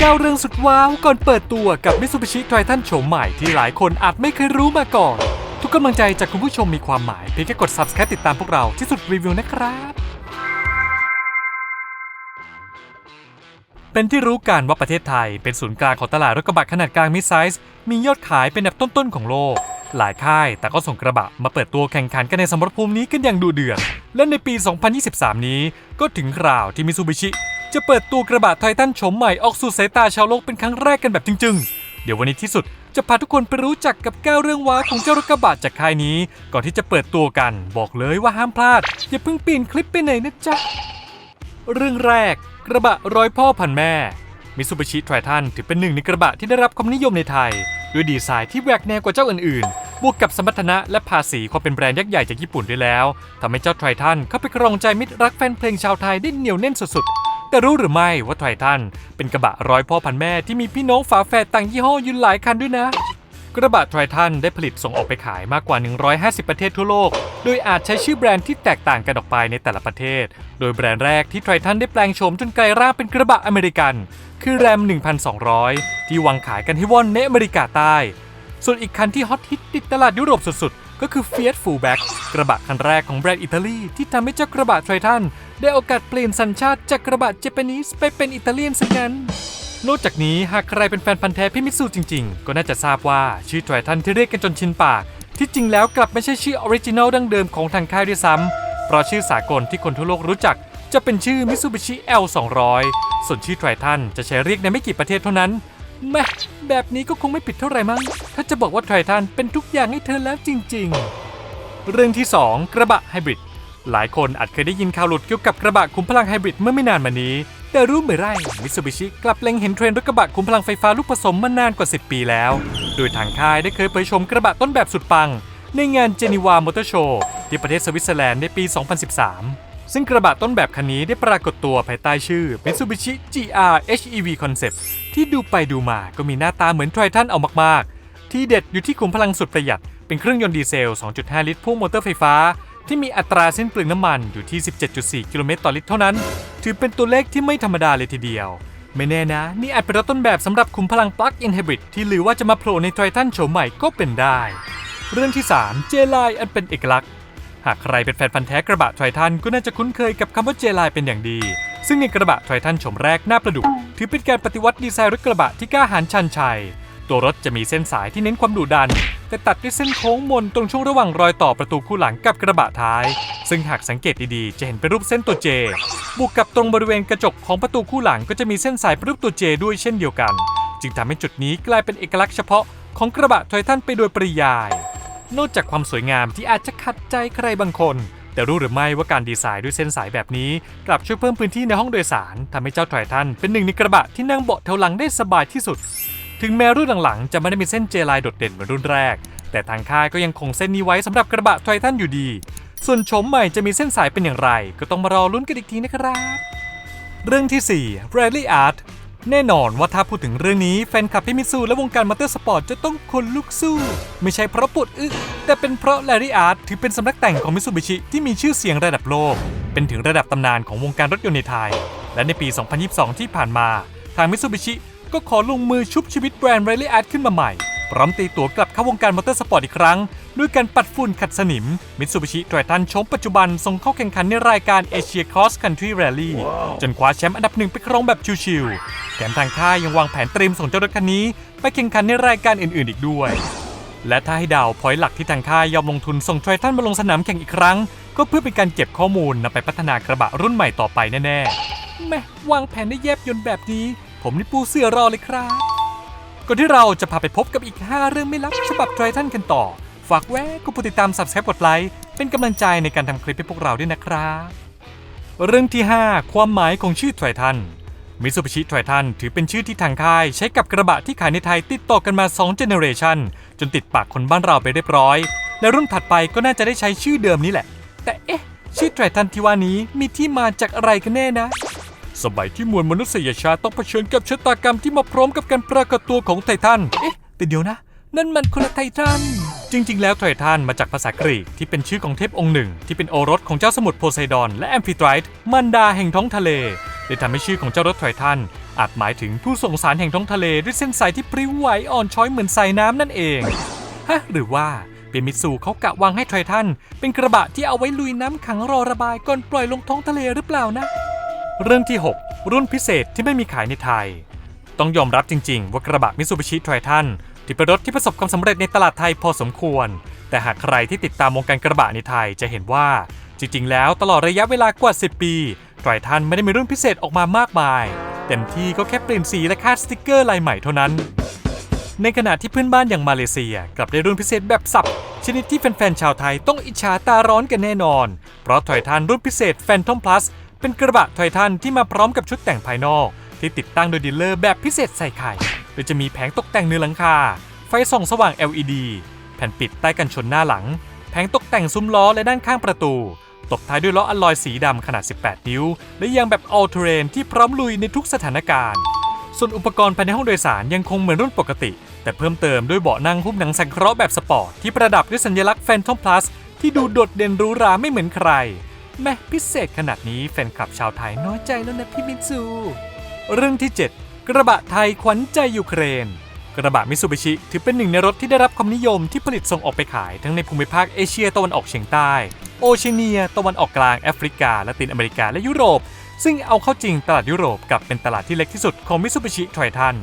9เรื่องสุดว้าว ก่อนเปิดตัวกับ Mitsubishi Triton โฉมใหม่ที่หลายคนอาจไม่เคยรู้มาก่อน ทุกกำลังใจจากคุณผู้ชมมีความหมาย เพียงแค่กด subscribe ติดตามพวกเราที่สุดรีวิวนะครับเป็นที่รู้กันว่าประเทศไทยเป็นศูนย์กลางของตลาดรถกระบะขนาดกลางมิดไซส์มียอดขายเป็นอันดับต้นๆของโลก หลายค่ายแต่ก็ส่งกระบะมาเปิดตัวแข่งขันกันในสมรภูมินี้กันอย่างดุเดือดและในปี 2023 นี้ก็ถึงคราวที่มิซูบิชิ จะเปิดตัวกระบะไททันโฉมใหม่ออกสู่สายตาชาวโลกเป็นครั้งแรกกันแบบจริง ๆ เดี๋ยววันนี้ที่สุดจะพาทุกคนไปรู้จักกับ9เรื่องว้าของเจ้ารถกระบะจากค่ายนี้ ก่อนที่จะเปิดตัวกัน บอกเลยว่าห้ามพลาด อย่าเพิ่งปีนคลิปไปไหนนะจ๊ะ เรื่องแรก กระบะร้อยพ่อพันแม่มิซูบิชิ t r i ทันถือเป็นหนึ่งในกระบะที่ได้รับความนิยมในไทย ด้วยดีไซน์ที่แหวกแนวกว่าเจ้าอื่นๆ บวกกับสมรรถนะและภาษีความเป็นแบรนด์ยักษ์ใหญ่จากญี่ปุ่นด้วยแล้วทำให้เจ้า t r i ทันเข้าไปครองใจมิตรรักแฟนเพลงชาวไทยได้เหนียวแน่นสุดๆ แต่รู้หรือไม่ว่า t r i ทันเป็นกระบะร้อยพ่อพันแม่ที่มีพี่น้องฝาแฝดต่างยี่ห้ออยู่หลายคันด้วยนะ กระบะ t r i ทันได้ผลิตส่งออกไปขายมากกว่า 150 ประเทศทั่วโลก โดยอาจใช้ชื่อแบรนด์ที่แตกต่างกันออกไปในแต่ละประเทศ โดยแบรนด์แรกที่ t r i ทันได้แปลงโฉมจนกลายร่างเป็นกระบะอเมริกัน คือแรม 1,200 ที่วางขายกันให้ว่อนในอเมริกาใต้ ส่วนอีกคันที่ฮอตฮิตติดตลาดยุโรปสุดๆ ก็คือ Fiat Fullback กระบะคันแรกของแบรนด์อิตาลีที่ทำให้เจ้ากระบะ t r i ทันได้โอกาสเปลี่ยนสัญชาติจากกระบะเจแปนิสไปเป็นอิตาเลียนซะงั้นนอกจากนี้หากใครเป็นแฟนพันธ์แท้พี่มิตซูจริงๆ ก็น่าจะทราบว่าชื่อไททันที่เรียกกันจนชินปาก ที่จริงแล้วกลับไม่ใช่ชื่อออริจินัลดั้งเดิมของทางค่ายด้วยซ้ำเพราะชื่อสากลที่คนทั่วโลกรู้จัก จะเป็นชื่อ Mitsubishi L200 ส่วนชื่อไททันจะใช้เรียกในไม่กี่ประเทศเท่านั้น แม่แบบนี้ก็คงไม่ผิดเท่าไหร่มั้ง ถ้าจะบอกว่าไททันเป็นทุกอย่างให้เธอแล้วจริง ๆ เรื่องที่ 2 กระบะไฮบริด หลายคนอาจเคยได้ยินข่าวหลุดเกี่ยวกับกระบะคุมพลังไฮบริดเมื่อไม่นานมานี้ แต่รู้ไหมไรมิตซูบิชิกลับเล็งเห็นเทรนด์รถกระบะคุมพลังไฟฟ้าลูกผสมมานานกว่า 10 ปีแล้ว โดยทางค่ายได้เคยเผยชมกระบะต้นแบบสุดปัง ในงานเจนีวามอเตอร์โชว์ที่ประเทศสวิตเซอร์แลนด์ในปี 2013 ซึ่งกระบะต้นแบบคันนี้ได้ปรากฏตัวภายใต้ชื่อ Mitsubishi GR HEV Concept ที่ดูไปดูมาก็มีหน้าตาเหมือนไททันเอามากๆ ที่เด็ดอยู่ที่ขุมพลังสุดประหยัด เป็นเครื่องยนต์ดีเซล 2.5 ลิตรพ่วงมอเตอร์ไฟฟ้า ที่มีอัตราสิ้นเปลืองน้ำมันอยู่ที่ 17.4 กิโลเมตรต่อลิตรเท่านั้น ถือเป็นตัวเลขที่ไม่ธรรมดาเลยทีเดียว ไม่แน่นะ นี่อาจเป็นรถต้นแบบสำหรับขุมพลัง Plug-in Hybrid ที่ลือว่าจะมาโผล่ในไททันโฉมใหม่ก็เป็นได้ เรื่องที่ 3 เจไลอันเป็นเอกลักษณ์ หากใครเป็นแฟนพันธ์แท้กระบะไททันก็น่าจะคุ้นเคยกับคำว่าเจไลเป็นอย่างดี ซึ่งในกระบะไททันโฉมแรกหน้าประดุก ถือเป็นการปฏิวัติดีไซน์รถกระบะที่กล้าหาญชันชัย ตัวรถจะมีเส้นสายที่เน้นความดุดัน แต่ตัดด้วยเส้นโค้งมนตรงช่วงระหว่างรอยต่อประตูคู่หลังกับกระบะท้าย ซึ่งหากสังเกตดีๆ จะเห็นเป็นรูปเส้นตัวเจ บวกกับตรงบริเวณกระจกของประตูคู่หลังก็จะมีเส้นสายเป็นรูปตัวเจด้วยเช่นเดียวกัน จึงทำให้จุดนี้กลายเป็นเอกลักษณ์เฉพาะของกระบะไททันไปโดยปริยาย นอกจากความสวยงามที่อาจจะขัดใจใครบางคน แต่รู้หรือไม่ว่าการดีไซน์ด้วยเส้นสายแบบนี้ กลับช่วยเพิ่มพื้นที่ในห้องโดยสารทำให้เจ้าไททันเป็นหนึ่งในกระบะที่นั่งเบาะแถวหลังได้สบายที่สุด ถึงแม้รุ่นหลังๆจะไม่ได้มีเส้นเจลายโดดเด่นเหมือนรุ่นแรก แต่ทางค่ายก็ยังคงเส้นนี้ไว้สำหรับกระบะไททันอยู่ดี ส่วนโฉมใหม่จะมีเส้นสายเป็นอย่างไร ก็ต้องมารอลุ้นกันอีกทีนะครับ เรื่องที่4 Rally Art แน่นอนว่าถ้าพูดถึงเรื่องนี้แฟนคลับพี่มิตซูและวงการมอเตอร์สปอร์ตจะต้องคนลุกสู้ ไม่ใช่เพราะปวดอึแต่เป็นเพราะ Rally Art ถือเป็นสำนักแต่งของมิตซูบิชิที่มีชื่อเสียงระดับโลก เป็นถึงระดับตำนานของวงการรถยนต์ในไทย และในปี 2022 ที่ผ่านมา ทางมิตซูบิชิก็ขอลงมือชุบชีวิตแบรนด์ Rally Art ขึ้นมาใหม่ พร้อมตีตัวกลับเข้าวงการมอเตอร์สปอร์ตอีกครั้ง ด้วยการปัดฝุ่นขัดสนิมมิตซูบิชิไททันชมปัจจุบันส่งเข้าแข่งขันในรายการเอเชียคอสคันทรีแรลลี่จนคว้าแชมป์อันดับหนึ่งไปครองแบบชิวๆแถมทางค่ายยังวางแผนเตรียมส่งเจ้ารถคันนี้ ไปแข่งขันในรายการอื่นๆอีกด้วย และถ้าให้เดาวพอยต์หลักที่ทางค่ายยอมลงทุนส่งไททันมาลงสนามแข่งอีกครั้ง ก็เพื่อเป็นการเก็บข้อมูลนำไปพัฒนากระบะรุ่นใหม่ต่อไปแน่ๆแม่วางแผนได้แยบยนต์แบบนี้ ผมนี่ปูเสือรอเลยครับก่อนที่เราจะพาไปพบกับอีก 5 เรื่องไม่ลับฉบับไททันกันต่อ ฝากแวะกดติดตาม subscribe กดไลค์เป็นกำลังใจในการทำคลิปให้พวกเราด้วยนะครับเรื่องที่ 5 ความหมายของชื่อไททัน มิ t ซูบิชิไททันถือเป็นชื่อที่ทางค่าย ใช้กับกระบะที่ขายในไทยติดต่อกันมา 2 เจเนอเรชันจนติดปากคนบ้านเราไปเรียบร้อย และรุ่นถัดไปก็น่าจะได้ใช้ชื่อเดิมนี้แหละ แต่เอ๊ะ ชื่อไททันที่ว่านี้มีที่มาจากอะไรกันแน่นะ สมัยที่มวลมนุษยชาติต้องเผชิญกับชะตากรรมที่มาพร้อมกับการปรากฏตัวของไททัน เอ๊ะ แต่เดี๋ยวนะ นั่นมันคนละไททัน จริง ๆ แล้วไททันมาจากภาษากรีกที่เป็นชื่อของเทพองค์หนึ่ง ที่เป็นโอรสของเจ้าสมุทรโพไซดอนและแอมฟิไตรต์มันดาแห่งท้องทะเล เลยทำให้ชื่อของเจ้ารถไททันอาจหมายถึงผู้ส่งสารแห่งท้องทะเลด้วยเส้นสายที่ปริ้วไหวอ่อนช้อยเหมือนสายน้ำนั่นเองฮะหรือว่าเป็นมิตซูเขากะวางให้ไททันเป็นกระบะที่เอาไว้ลุยน้ำขังรอระบายก่อนปล่อยลงท้องทะเลหรือเปล่านะ เรื่องที่ 6 รุ่นพิเศษที่ไม่มีขายในไทย ต้องยอมรับจริง ๆ ว่ากระบะมิ t ซูบิชิไททันที่เป็นรถที่ประสบความสำเร็จในตลาดไทยพอสมควร แต่หากใครที่ติดตามวงการกระบะในไทยจะเห็นว่าจริงๆ แล้วตลอดระยะเวลากว่า 10 ปี ไททันไม่ได้มีรุ่นพิเศษออกมามากมาย เต็มที่ก็แค่เปลี่ยนสีและคาดสติกเกอร์ลายใหม่เท่านั้น ในขณะที่เพื่อนบ้านอย่างมาเลเซีย กลับได้รุ่นพิเศษแบบสับ ชนิดที่แฟนๆชาวไทยต้องอิจฉาตาร้อนกันแน่นอน เพราะไททันรุ่นพิเศษ Phantom Plus เป็นกระบะไททันที่มาพร้อมกับชุดแต่งภายนอก ที่ติดตั้งโดยดีลเลอร์แบบพิเศษใส่ไข่โดยจะมีแผงตกแต่งเนื้อหลังคา ไฟส่องสว่าง LED แผ่นปิดใต้กันชนหน้าหลัง แผงตกแต่งซุ้มล้อและด้านข้างประตู ตบท้ายด้วยล้ออลลอยสีดำขนาด 18 นิ้ว และยางแบบ all terrain ที่พร้อมลุยในทุกสถานการณ์ ส่วนอุปกรณ์ภายในห้องโดยสารยังคงเหมือนรุ่นปกติ แต่เพิ่มเติมด้วยเบาะนั่งหุ้มหนังสังเคราะห์แบบสปอร์ตที่ประดับด้วยสัญลักษณ์ Phantom Plus ที่ดูโดดเด่นหรูราไม่เหมือนใคร แม่พิเศษขนาดนี้แฟนคลับชาวไทยน้อยใจแล้วนะพี่มิซู เรื่องที่ 7 กระบะไทยขวัญใจยูเครน กระบะมิซูบิชิถือเป็นหนึ่งในรถที่ได้รับความนิยมที่ผลิตส่งออกไปขายทั้งในภูมิภาคเอเชียตะวันออกเฉียงใต้ โอเชียเนีย ตะวันออกกลางแอฟริกาละตินอเมริกาและยุโรป ซึ่งเอาเข้าจริงตลาดยุโรปกับเป็นตลาดที่เล็กที่สุดของมิซูบิชิไททัน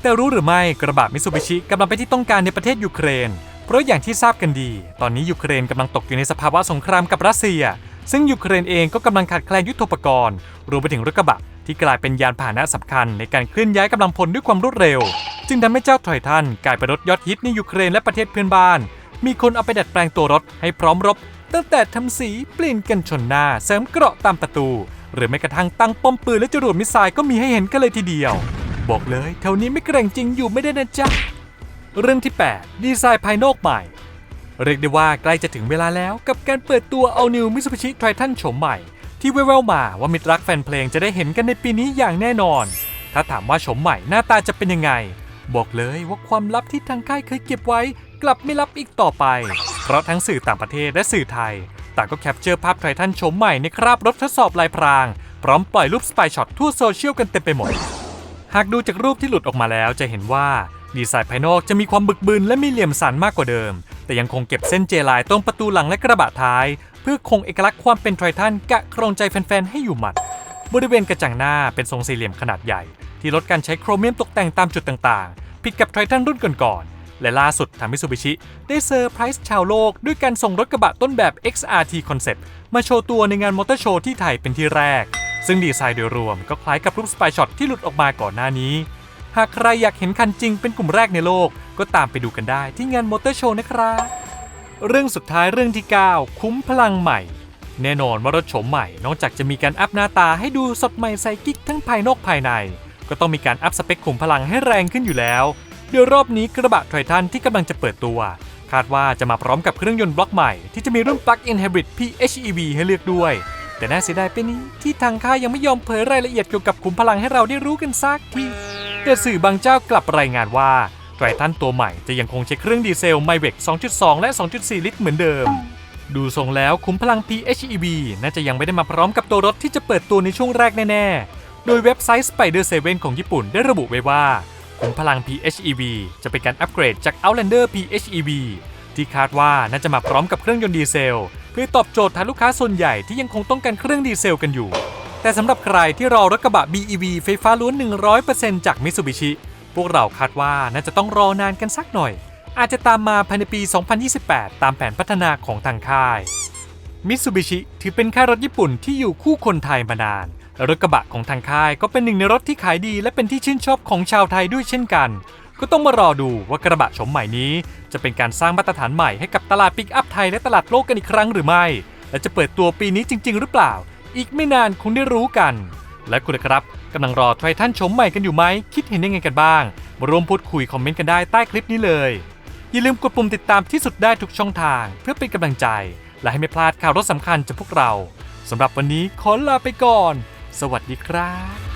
แต่รู้หรือไม่กระบะมิซูบิชิกำลังไปที่ต้องการในประเทศยูเครน เพราะอย่างที่ทราบกันดี ตอนนี้ยูเครนกำลังตกอยู่ในสภาวะสงครามกับรัสเซีย ซึ่งยูเครนเองก็กำลังขาดแคลนยุทโธปกรณ์รวมไปถึงรถกระบะที่กลายเป็นยานพาหนะสำคัญในการเคลื่อนย้ายกำลังพลด้วยความรวดเร็ว จึงทำให้เจ้าไททันกลายเป็นรถยอดฮิตในยูเครนและประเทศเพื่อนบ้าน มีคนเอาไปดัดแปลงตัวรถให้พร้อมรบ ตั้งแต่ทำสีเปลี่ยนกันชนหน้าเสริมเกราะตามประตู หรือแม้กระทั่งตั้งป้อมปืนและจรวดมิสไซล์ก็มีให้เห็นกันเลยทีเดียว บอกเลยแถวนี้ไม่เกรงจริงอยู่ไม่ได้นะจ๊ะเรื่องที่ 8 ดีไซน์ภายนอกใหม่ เรียกได้ว่าใกล้จะถึงเวลาแล้วกับการเปิดตัว All New Mitsubishi Triton โฉมใหม่ ที่แว่วๆมาว่ามิตรรักแฟนเพลงจะได้เห็นกันในปีนี้อย่างแน่นอน ถ้าถามว่าโฉมใหม่หน้าตาจะเป็นยังไง บอกเลยว่าความลับที่ทางค่ายเคยเก็บไว้ กลับไม่ลับอีกต่อไป เพราะทั้งสื่อต่างประเทศและสื่อไทย ต่างก็แคปเจอร์ภาพไททันโฉมใหม่ในคราบรถทดสอบลายพราง พร้อมปล่อยรูปสปายช็อตทั่วโซเชียลกันเต็มไปหมด หากดูจากรูปที่หลุดออกมาแล้วจะเห็นว่าดีไซน์ภายนอกจะมีความบึกบึนและมีเหลี่ยมสันมากกว่าเดิม แต่ยังคงเก็บเส้นเจลายตรงประตูหลังและกระบะท้าย เพื่อคงเอกลักษณ์ความเป็นไททันกะครองใจแฟนๆให้อยู่หมัด บริเวณกระจังหน้าเป็นทรงสี่เหลี่ยมขนาดใหญ่ ที่ลดการใช้โครเมียมตกแต่งตามจุดต่างๆ ผิดกับไททันรุ่นก่อนๆและล่าสุดทางมิซูบิชิได้เซอร์ไพรส์ชาวโลก ด้วยการส่งรถกระบะต้นแบบ XRT Concept มาโชว์ตัวในงานมอเตอร์โชว์ที่ไทยเป็นที่แรก ซึ่งดีไซน์โดยรวมก็คล้ายกับรูปสปายช็อตที่หลุดออกมาก่อนหน้านี้ หากใครอยากเห็นคันจริงเป็นกลุ่มแรกในโลก ก็ตามไปดูกันได้ที่งานมอเตอร์โชว์นะครับ เรื่องสุดท้ายเรื่องที่ 9 คุ้มพลังใหม่ แน่นอนว่ารถโฉมใหม่ นอกจากจะมีการอัพหน้าตาให้ดูสดใหม่ใส่กิ๊กทั้งภายนอกภายใน ก็ต้องมีการอัพสเปคขุมพลังให้แรงขึ้นอยู่แล้ว เดี๋ยวรอบนี้กระบะไททันที่กำลังจะเปิดตัว คาดว่าจะมาพร้อมกับเครื่องยนต์บล็อกใหม่ที่จะมีรุ่น Plug-in Hybrid PHEV ให้เลือกด้วย แต่น่าเสียดายไปนี้ที่ทางค่ายยังไม่ยอมเผยรายละเอียดเกี่ยวกับขุมพลังให้เราได้รู้กันสักทีแต่สื่อบางเจ้ากลับรายงานว่าไททันตัวใหม่จะยังคงใช้เครื่องดีเซล m y v e c 2.2 และ 2.4 ลิตรเหมือนเดิม ดูทรงแล้วขุมพลัง PHEV น่าจะยังไม่ได้มาพร้อมกับตัวรถที่จะเปิดตัวในช่วงแรกแน่ๆ โดยเว็บไซต์ Spider 7 ของญี่ปุ่นได้ระบุไว้ว่าขุมพลัง PHEV จะเป็นการอัปเกรดจาก Outlander PHEV ที่คาดว่าน่าจะมาพร้อมกับเครื่องยนต์ดีเซล เพื่อตอบโจทย์ฐานลูกค้าส่วนใหญ่ที่ยังคงต้องการเครื่องดีเซลกันอยู่ แต่สำหรับใครที่รอรถกระบะ BEV ไฟฟ้าล้วน 100%จาก Mitsubishi พวกเราคาดว่าน่าจะต้องรอนานกันสักหน่อย อาจจะตามมาภายในปี 2028 ตามแผนพัฒนาของทางค่ายมิตซูบิชิถือเป็นค่ายรถญี่ปุ่นที่อยู่คู่คนไทยมานาน รถกระบะของทางค่ายก็เป็นหนึ่งในรถที่ขายดีและเป็นที่ชื่นชอบของชาวไทยด้วยเช่นกัน ก็ต้องมารอดูว่ากระบะชมใหม่นี้ จะเป็นการสร้างมาตรฐานใหม่ให้กับตลาดปิกอัพไทยและตลาดโลกกันอีกครั้งหรือไม่ และจะเปิดตัวปีนี้จริง ๆ หรือเปล่า อีกไม่นานคงได้รู้กัน และคุณครับกำลังรอไททันชมใหม่กันอยู่ไหมคิดเห็นยังไงกันบ้าง มาร่วมพูดคุยคอมเมนต์กันได้ใต้คลิปนี้เลยอย่าลืมกดปุ่มติดตามที่สุดได้ทุกช่องทาง เพื่อเป็นกำลังใจ และให้ไม่พลาดข่าวรถสำคัญจากพวกเราสำหรับวันนี้ขอลาไปก่อน สวัสดีครับ